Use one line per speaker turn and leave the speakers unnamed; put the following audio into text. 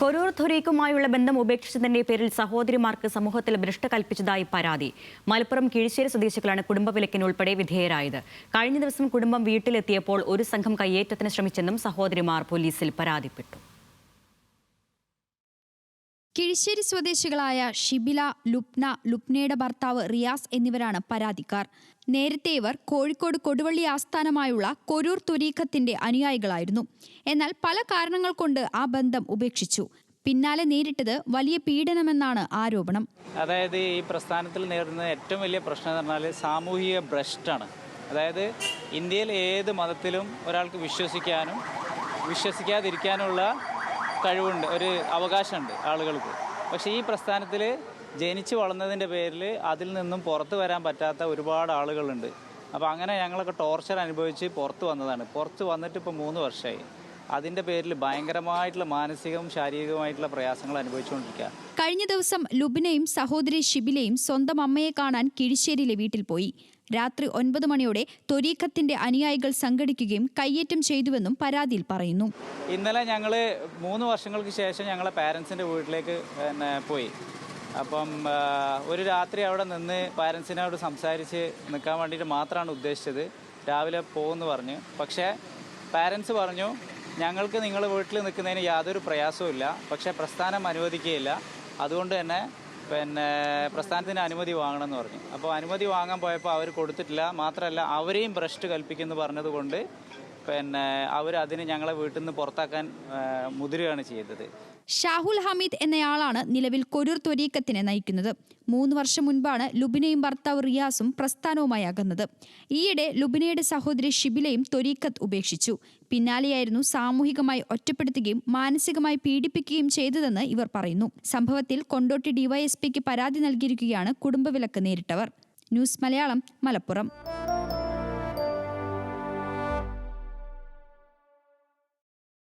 കൊരൂർ ധുരീക്കുമായുള്ള ബന്ധം ഉപേക്ഷിച്ചതിന്റെ പേരിൽ സഹോദരിമാർക്ക് സമൂഹത്തിൽ ഭ്രഷ്ട കൽപ്പിച്ചതായി പരാതി. മലപ്പുറം കീഴ്ശ്ശേരി സ്വദേശികളാണ് കുടുംബവിലക്കിന് ഉൾപ്പെടെ വിധേയരായത്. കഴിഞ്ഞ ദിവസം കുടുംബം വീട്ടിലെത്തിയപ്പോൾ ഒരു സംഘം കയ്യേറ്റത്തിന് ശ്രമിച്ചെന്നും സഹോദരിമാർ പോലീസിൽ പരാതിപ്പെട്ടു.
കിഴിശ്ശേരി സ്വദേശികളായ ഷിബില ലുപ്ന ലുപ്നയുടെ ഭർത്താവ് റിയാസ് എന്നിവരാണ് പരാതിക്കാർ. നേരത്തെ ഇവർ കോഴിക്കോട് കൊടുവള്ളി ആസ്ഥാനമായുള്ള കൊരൂർ തുരീഖത്തിന്റെ അനുയായികളായിരുന്നു. എന്നാൽ പല കാരണങ്ങൾ കൊണ്ട് ആ ബന്ധം ഉപേക്ഷിച്ചു. പിന്നാലെ നേരിട്ടത് വലിയ പീഡനമെന്നാണ് ആരോപണം.
അതായത് ഈ പ്രസ്ഥാനത്തിൽ നേരിടുന്ന ഏറ്റവും വലിയ പ്രശ്നം എന്ന് പറഞ്ഞാൽ സാമൂഹിക ഭ്രഷ്ടാണ്. അതായത് ഇന്ത്യയിൽ ഏത് മതത്തിലും ഒരാൾക്ക് വിശ്വസിക്കാനും വിശ്വസിക്കാതിരിക്കാനുള്ള കഴിവുണ്ട് ഒരു അവകാശമുണ്ട് ആളുകൾക്ക്. പക്ഷേ ഈ പ്രസ്ഥാനത്തിൽ ജനിച്ചു വളർന്നതിന്റെ പേരിൽ അതിൽ നിന്നും പുറത്തു വരാൻ പറ്റാത്ത ഒരുപാട് ആളുകളുണ്ട്. അപ്പോൾ അങ്ങനെ ഞങ്ങളൊക്കെ ടോർച്ചർ അനുഭവിച്ച് പുറത്ത് വന്നതാണ്. പുറത്ത് വന്നിട്ട് ഇപ്പോൾ മൂന്ന് വർഷമായി അതിന്റെ പേരിൽ ഭയങ്കരമായിട്ടുള്ള മാനസികവും ശാരീരികവുമായിട്ടുള്ള പ്രയാസങ്ങൾ അനുഭവിച്ചുകൊണ്ടിരിക്കുക.
കഴിഞ്ഞ ദിവസം ലുബിനയും സഹോദരി ഷിബിലയും സ്വന്തം അമ്മയെ കാണാൻ കിഴിശ്ശേരിയിലെ വീട്ടിൽ പോയി. രാത്രി ഒൻപത് മണിയോടെ തൊരീഖത്തിന്റെ അനുയായികൾ സംഘടിക്കുകയും കയ്യേറ്റം ചെയ്തുവെന്നും പരാതിയിൽ പറയുന്നു.
ഇന്നലെ ഞങ്ങൾ മൂന്ന് വർഷങ്ങൾക്ക് ശേഷം ഞങ്ങളെ പാരൻസിന്റെ വീട്ടിലേക്ക് പോയി. അപ്പം ഒരു രാത്രി അവിടെ നിന്ന് പാരൻസിനോട് സംസാരിച്ച് നിൽക്കാൻ വേണ്ടിയിട്ട് മാത്രമാണ് ഉദ്ദേശിച്ചത്. രാവിലെ പോകുമെന്ന് പറഞ്ഞു. പക്ഷേ പാരൻസ് പറഞ്ഞു ഞങ്ങൾക്ക് നിങ്ങൾ വീട്ടിൽ നിൽക്കുന്നതിന് യാതൊരു പ്രയാസവും ഇല്ല. പക്ഷേ പ്രസ്ഥാനം അനുവദിക്കുകയില്ല. അതുകൊണ്ട് തന്നെ പിന്നെ പ്രസ്ഥാനത്തിന് അനുമതി വാങ്ങണം എന്ന് പറഞ്ഞു. അപ്പോൾ അനുമതി വാങ്ങാൻ പോയപ്പോൾ അവർ കൊടുത്തിട്ടില്ല. മാത്രമല്ല അവരെയും ഭ്രഷ്ട് കൽപ്പിക്കുമെന്ന് പറഞ്ഞതുകൊണ്ട് പിന്നെ അവർ അതിന് ഞങ്ങളെ വീട്ടിൽ നിന്ന് പുറത്താക്കാൻ മുതിരുകയാണ് ചെയ്തത്.
ഷാഹുൽ ഹമീദ് എന്നയാളാണ് നിലവിൽ കൊരൂർ ത്വരീക്കത്തിനെ നയിക്കുന്നത്. മൂന്ന് വർഷം മുൻപാണ് ലുബിനയും ഭർത്താവ് റിയാസും പ്രസ്ഥാനവുമായി അകന്നത്. ഈയിടെ ലുബിനയുടെ സഹോദരി ഷിബിലയും ത്വരീക്കത്ത് ഉപേക്ഷിച്ചു. പിന്നാലെയായിരുന്നു സാമൂഹികമായി ഒറ്റപ്പെടുത്തുകയും മാനസികമായി പീഡിപ്പിക്കുകയും ചെയ്തതെന്ന് ഇവർ പറയുന്നു. സംഭവത്തിൽ കൊണ്ടോട്ടി ഡിവൈഎസ്പിക്ക് പരാതി നൽകിയിരിക്കുകയാണ് കുടുംബവിലക്ക് നേരിട്ടവർ. ന്യൂസ് മലയാളം മലപ്പുറം.